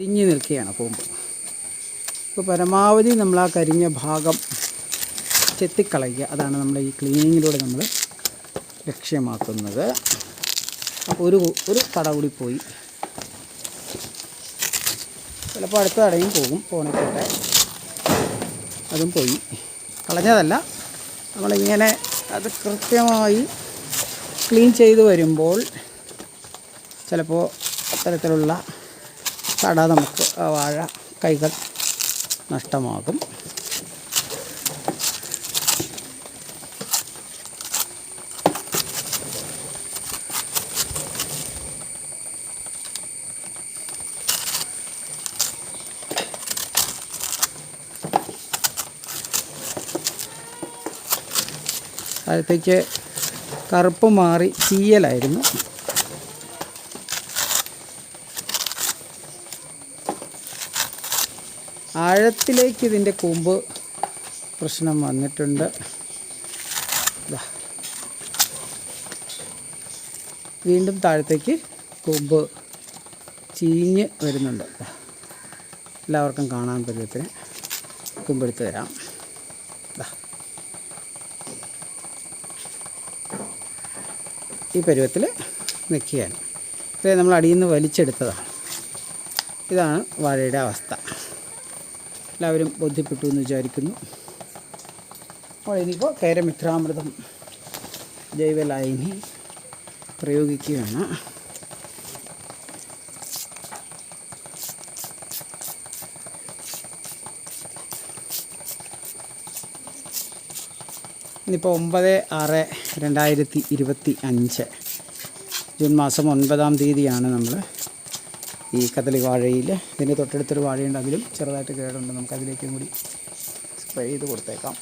കരിഞ്ഞ് നിൽക്കുകയാണ് കൂമ്പ്. ഇപ്പോൾ പരമാവധി നമ്മൾ ആ കരിഞ്ഞ ഭാഗം ചെത്തിക്കളയുക. അതാണ് നമ്മൾ ഈ ക്ലീനിങ്ങിലൂടെ നമ്മൾ ലക്ഷ്യമാക്കുന്നത്. അപ്പോൾ ഒരു ഒരു തട കൂടി പോയി. ചിലപ്പോൾ അടുത്ത തടയും പോകും. പോണിക്കോട്ടെ. അതും പോയി. കളഞ്ഞതല്ല. നമ്മളിങ്ങനെ അത് കൃത്യമായി ക്ലീൻ ചെയ്ത് വരുമ്പോൾ ചിലപ്പോൾ അത്തരത്തിലുള്ള തട നമുക്ക് വാഴ കൈകൾ നഷ്ടമാകും. താഴത്തേക്ക് കറുപ്പ് മാറി ചീയലായിരുന്നു. ആഴത്തിലേക്ക് ഇതിന്റെ കൂമ്പ് പ്രശ്നം വന്നിട്ടുണ്ട്. വീണ്ടും താഴത്തേക്ക് കൂമ്പ് ചീഞ്ഞ് വരുന്നുണ്ട്. എല്ലാവർക്കും കാണാൻ പരുവത്തിന് കുമ്പെടുത്ത് തരാം. ഈ പരുവത്തിൽ നിൽക്കുകയാണ് ഇത് നമ്മൾ അടിയിൽ നിന്ന് വലിച്ചെടുത്തതാണ് ഇതാണ് വാഴയുടെ അവസ്ഥ എല്ലാവരും ബോധ്യപ്പെട്ടു എന്ന് വിചാരിക്കുന്നു. അപ്പോൾ ഇനിയിപ്പോൾ കേരമിത്രാമൃതം ജൈവലായനി പ്രയോഗിക്കുകയാണ്. ഇന്നിപ്പോൾ ഒമ്പത് ആറ് രണ്ടായിരത്തി ഇരുപത്തി അഞ്ച് ജൂൺ മാസം ഒൻപതാം തീയതിയാണ് നമ്മൾ ഈ കദളി വാഴയിൽ. ഇതിന്റെ തൊട്ടടുത്തൊരു വാഴയുണ്ട് അതിലും ചെറുതായിട്ട് കേടുണ്ട്. നമുക്ക് അതിലേക്കും കൂടി സ്പ്രേ ചെയ്ത് കൊടുത്തേക്കാം.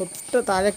തൊട്ട് താഴെ